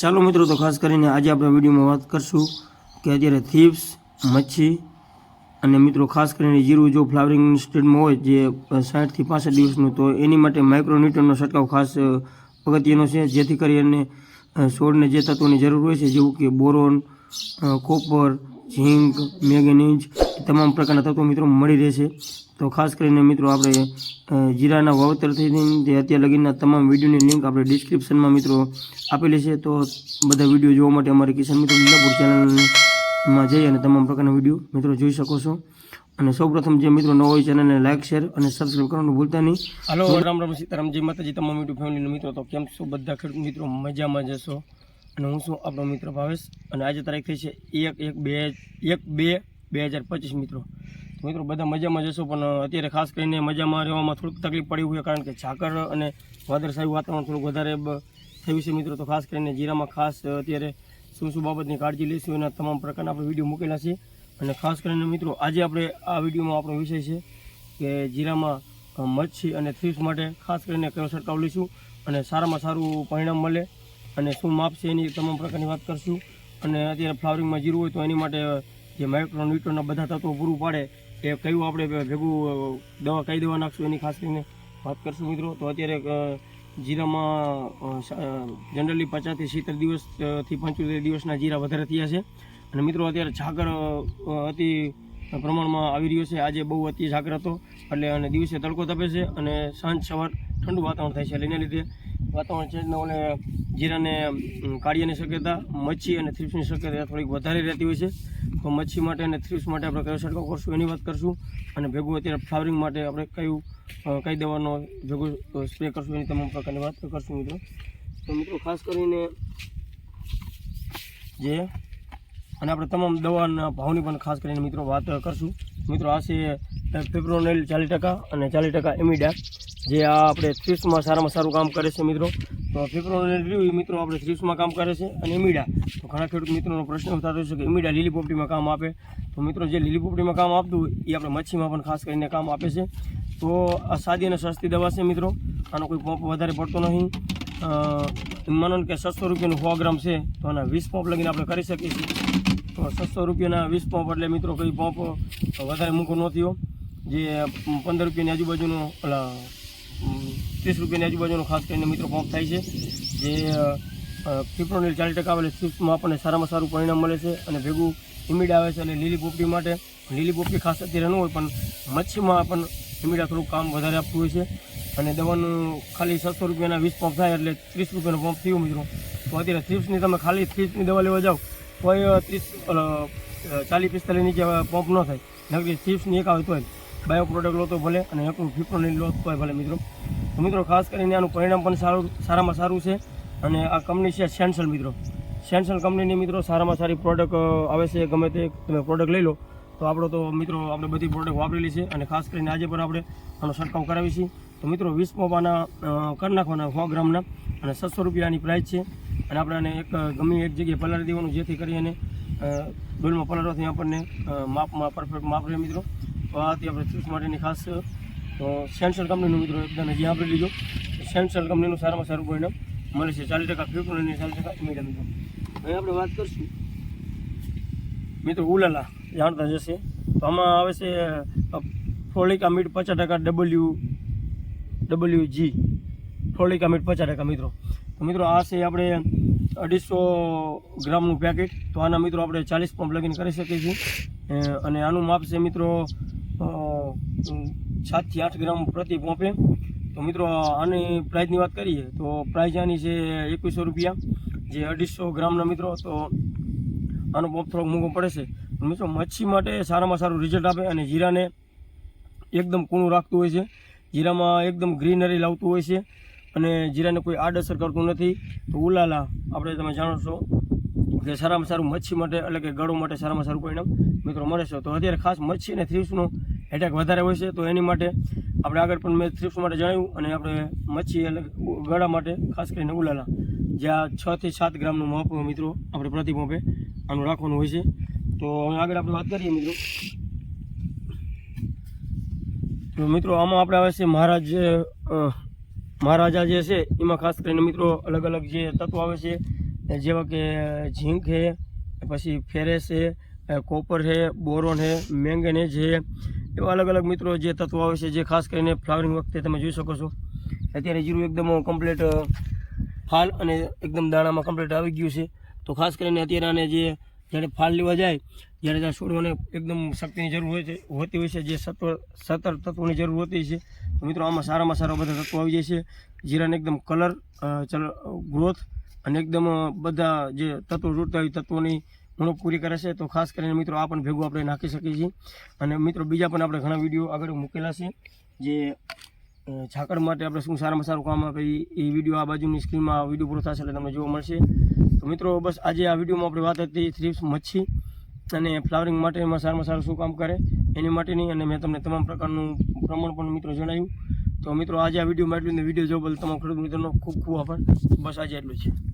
ચાલો મિત્રો, તો ખાસ કરીને આજે આપણે વિડીયોમાં વાત કરશું કે અત્યારે થીપ્સ મચ્છી અને મિત્રો, ખાસ કરીને જીરું જો ફ્લાવરિંગ સ્ટેજમાં હોય જે સાઠથી પાસઠ દિવસનું, તો એની માટે માઇક્રોન્યુટ્રનનો છંટકાવ ખાસ અગત્યનો છે. જેથી કરીને છોડને જે તત્વોની જરૂર હોય છે, જેવું કે બોરોન કોપર ઝીંક, મેગ્નેઝ તમામ પ્રકારના તત્વો મિત્રો મળી રહેશે. તો ખાસ કરીને મિત્રો આપણે જીરાના વાવતરથી અત્યારે તે અત્યાર લગીના તમામ વિડીયોની લિંક આપણે ડિસ્ક્રિપ્શનમાં મિત્રો આપેલી છે. તો બધા વીડિયો જોવા માટે અમારી કિસાન મિત્રો લીલાપુર ચેનલમાં જઈ અને તમામ પ્રકારના વીડિયો મિત્રો જોઈ શકો છો. અને સૌપ્રથમ જે મિત્રો ન હોય ચેનલને લાઈક, શેર અને સબસ્ક્રાઈબ કરવાનું ભૂલતા નહીં. હલો, રામ રામ સીતારામ માતાજી, તમામ યુટ્યુબ ફેમિલીના મિત્રો, તો કેમ છો? બધા ખેડૂત મિત્રો મજામાં જશો અને હું છું આપણો મિત્ર ભાવેશ અને આજે તારીખ થઈ છે એક એક બે એક બે બે હજાર પચીસ મિત્રો. મિત્રો બધા મજામાં જશો પણ અત્યારે ખાસ કરીને મજામાં રહેવામાં થોડીક તકલીફ પડી હોય કારણ કે ઝાકર અને વાદળછાયું વાતાવરણ થોડુંક વધારે થયું છે મિત્રો. તો ખાસ કરીને જીરામાં ખાસ અત્યારે શું શું બાબતની કાળજી લઈશું એના તમામ પ્રકારના આપણે વીડિયો મૂકેલા છે. અને ખાસ કરીને મિત્રો આજે આપણે આ વિડીયોમાં આપણો વિષય છે કે જીરામાં મચ્છી અને થ્રીપ્સ માટે ખાસ કરીને કયો છંટકાવ લઈશું અને સારામાં સારું પરિણામ મળે અને શું માપ છે એની તમામ પ્રકારની વાત કરશું. અને અત્યારે ફ્લાવરિંગમાં જીરું હોય તો એની માટે જે માઇક્રો ન્યુટ્રોનના બધા તત્વો પૂરું પાડે એ કયું આપણે ભેગું દવા કઈ દવા નાખશું એની ખાસ કરીને વાત કરશું મિત્રો. તો અત્યારે જીરામાં જનરલી પચાસથી સિત્તેર દિવસથી પંચોતેર દિવસના જીરા વધારે થયા છે. અને મિત્રો અત્યારે ઝાકર અતિ પ્રમાણમાં આવી રહ્યો છે. આજે બહુ અતિ ઝાકર હતો. એટલે અને દિવસે તડકો તપે છે અને સાંજ, સવાર ઠંડુ વાતાવરણ થાય છે. એટલે એના લીધે વાતાવરણ ચેન્જના ઓલે જીરાને કાળિયાની શક્યતા, મચ્છી અને થ્રીપ્સની શક્યતા થોડીક વધારે રહેતી હોય છે. તો મચ્છી માટે અને થ્રીપ્સ માટે આપણે કયો છંટકાવ કરશું એની વાત કરશું. અને ભેગું અત્યારે ફ્લાવરિંગ માટે આપણે કયું કઈ દવાનો ભેગું સ્પ્રે કરશું એની તમામ પ્રકારની વાત કરશું મિત્રો. તો મિત્રો ખાસ કરીને જે, અને આપણે તમામ દવાના ભાવની પણ ખાસ કરીને મિત્રો વાત કરશું. મિત્રો આ છે ફેબ્રોનેલ ચાલીસ ટકા અને ચાલીસ ટકા એમિડા, જે આ આપણે થ્રીસમાં સારામાં સારું કામ કરે છે મિત્રો. તો ફેફરો રહ્યું એ મિત્રો આપણે થ્રીસમાં કામ કરે છે અને એમીડા તો ઘણા ખેડૂત મિત્રોનો પ્રશ્ન થતો છે કે એમીડા લીલી પોપટીમાં કામ આપે? તો મિત્રો જે લીલી પોપટીમાં કામ આપતું એ આપણે મચ્છીમાં પણ ખાસ કરીને કામ આપે છે. તો આ સાદી અને સસ્તી દવા છે મિત્રો. આનો કોઈ પંપ વધારે પડતો નહીં. માનો કે સત્સો રૂપિયાનું સો ગ્રામ છે, તો આના વીસ પંપ લગીને આપણે કરી શકીએ છીએ. તો સત્સો રૂપિયાના વીસ પંપ એટલે મિત્રો કોઈ પંપ વધારે મૂકો ન થયો. જે પંદર રૂપિયાની આજુબાજુનો ત્રીસ રૂપિયાની આજુબાજુનો ખાસ કરીને મિત્રો પંપ થાય છે, જે ફિપ્રોનિલ ચાલીસ ટકા આવે સ્વિફ્ટમાં આપણને સારામાં સારું પરિણામ મળે છે અને ભેગું ઇમીડ આવે છે અને લીલી પોપટી માટે, લીલી પોપટી ખાસ અત્યારે ન હોય, પણ મચ્છીમાં પણ ઇમીડા થોડું કામ વધારે આપતું હોય છે. અને દવાનું ખાલી સત્સો રૂપિયાના વીસ પંપ થાય એટલે ત્રીસ રૂપિયાનો પંપ થયો મિત્રો. તો અત્યારે થ્રીપ્સની તમે ખાલી થ્રીપ્સની દવા લેવા જાઓ, તોય ત્રીસ ચાલીસ પિસ્તાલીસની જે પંપ ન થાય. નકરી થ્રીપ્સની એક આવે તોય. બાયો પ્રોડક્ટ લો તો ભલે અને એકનું ફિપ્રોનિલ લો તો ભલે મિત્રો. તો મિત્રો, ખાસ કરીને આનું પરિણામ પણ સારું, સારામાં સારું છે. અને આ કંપની છે સેન્સલ મિત્રો. સેન્સલ કંપનીની મિત્રો સારામાં સારી પ્રોડક્ટ આવે છે. ગમે તે તમે પ્રોડક્ટ લઈ લો, તો આપણો તો મિત્રો આપણે બધી પ્રોડક્ટ વાપરેલી છે. અને ખાસ કરીને આજે પણ આપણે આનો છંટકાવ કરાવી છીએ તો મિત્રો વીસ પોપાના કરી નાખવાના સો ગ્રામના અને છસો રૂપિયાની પ્રાઇસ છે. અને આપણે આને એક ગમે એક જગ્યાએ પલાળી દેવાનું, જેથી કરીને ડોલમાં પલાળવાથી આપણને માપમાં પરફેક્ટ માપ રહે મિત્રો. તો આ આપણે ચૂસ માટેની ખાસ તો સેન્સલ કંપનીનું મિત્રો એકદમ હજી આપણે લીધો. સેન્સલ કંપનીનું સારામાં સારું પરિણામ મળે છે. ચાલીસ ટકા ફિફ્ટન અને ચાલીસ ટકા મીડિયમ મિત્રો. હવે આપણે વાત કરીશું. મિત્રો ઉલાલા જાણતા જશે તો આમાં આવે છે ફોલિક આમિડ પચાસ ટકા W W G folic acid પચાસ ટકા મિત્રો. તો મિત્રો આ છે આપણે અઢીસો ગ્રામનું પેકેટ તો આના મિત્રો આપણે ચાલીસ પંપ લગીન કરી શકીએ છીએ. અને આનું માપ છે મિત્રો સાતથી આઠ ગ્રામ પ્રતિ પોંપે. તો મિત્રો, આની પ્રાઇઝની વાત કરીએ, તો પ્રાઇઝ આની છે એકવીસો રૂપિયા. જે અઢીસો ગ્રામના મિત્રો, તો આનો પોપ થોડોક મોંઘો પડે છે. મિત્રો, મચ્છી માટે સારામાં સારું રિઝલ્ટ આપે અને જીરાને એકદમ કૂણું રાખતું હોય છે. જીરામાં એકદમ ગ્રીનરી લાવતું હોય છે. અને જીરાને કોઈ આડઅસર કરતું નથી. તો ઉલાલા, આપણે તમે જાણો છો કે સારામાં સારું મચ્છી માટે, એટલે કે ગળો માટે સારામાં સારું પરિણામ મિત્રો મળે છે. તો અત્યારે ખાસ મચ્છી અને થ્રીપ્સનો એટેક વધારે હોય છે. તો એની માટે આપણે આગળ પણ મેં થ્રીપ્સ માટે જણાવ્યું અને આપણે મચ્છી એટલે ગળા માટે ખાસ કરીને ઉલાલા. જ્યાં છ થી સાત ગ્રામનું માપ મિત્રો, આપણે પ્રતિ પંપે આનું રાખવાનું હોય છે. તો હવે આગળ આપણે વાત કરીએ મિત્રો. તો મિત્રો આમાં આપણે આવે છે મહારાજ મહારાજા જે છે, એમાં ખાસ કરીને મિત્રો અલગ અલગ જે તત્વો આવે છે. જેવા કે ઝીંક છે પછી ફેરેસ છે કોપર છે બોરોન છે મેંગેનેજ છે એવા અલગ અલગ મિત્રો જે તત્વો આવે છે, જે ખાસ કરીને ફ્લાવરિંગ વખતે તમે જોઈ શકો છો. અત્યારે જીરું એકદમ કમ્પ્લીટ ફાલ અને એકદમ દાણામાં કમ્પ્લીટ આવી ગયું છે. તો ખાસ કરીને અત્યારે આને જે જ્યારે ફાલ લેવા જાય જ્યારે ત્યાં છોડવાને એકદમ શક્તિની જરૂર હોય છે, હોતી હોય છે, જે સત્વ સત્તર તત્વોની જરૂર હોતી છે. તો મિત્રો, આમાં સારામાં સારા બધા તત્વો આવી જાય છે. જીરાને એકદમ કલર ચલ ગ્રોથ અને એકદમ બધા જે તત્વો જોડતા હોય તત્વોની ઉણપ પૂરી કરે છે. તો ખાસ કરીને મિત્રો, આ પણ ભેગું આપણે નાખી શકીએ છીએ. અને મિત્રો, બીજા પણ આપણે ઘણા વીડિયો આગળ મૂકેલા છે, જે ઝાકળ માટે આપણે શું સારામાં સારું કામ આપે એ વીડિયો આ બાજુની સ્ક્રીનમાં વીડિયો પૂરો થશે એટલે તમને જોવા મળશે. તો મિત્રો, બસ આજે આ વિડીયોમાં આપણે વાત હતી થ્રીપ્સ મચ્છી અને ફ્લાવરિંગ માટેમાં સારામાં સારું શું કામ કરે, એની માટેની અને મેં તમને તમામ પ્રકારનું પ્રમાણ પણ મિત્રો જણાવ્યું. તો મિત્રો, આજે આ વિડીયોમાં એટલું વીડિયો જોવા બદલ તમામ ખેડૂત મિત્રોનો ખૂબ ખૂબ આભાર. બસ આજે એટલું છે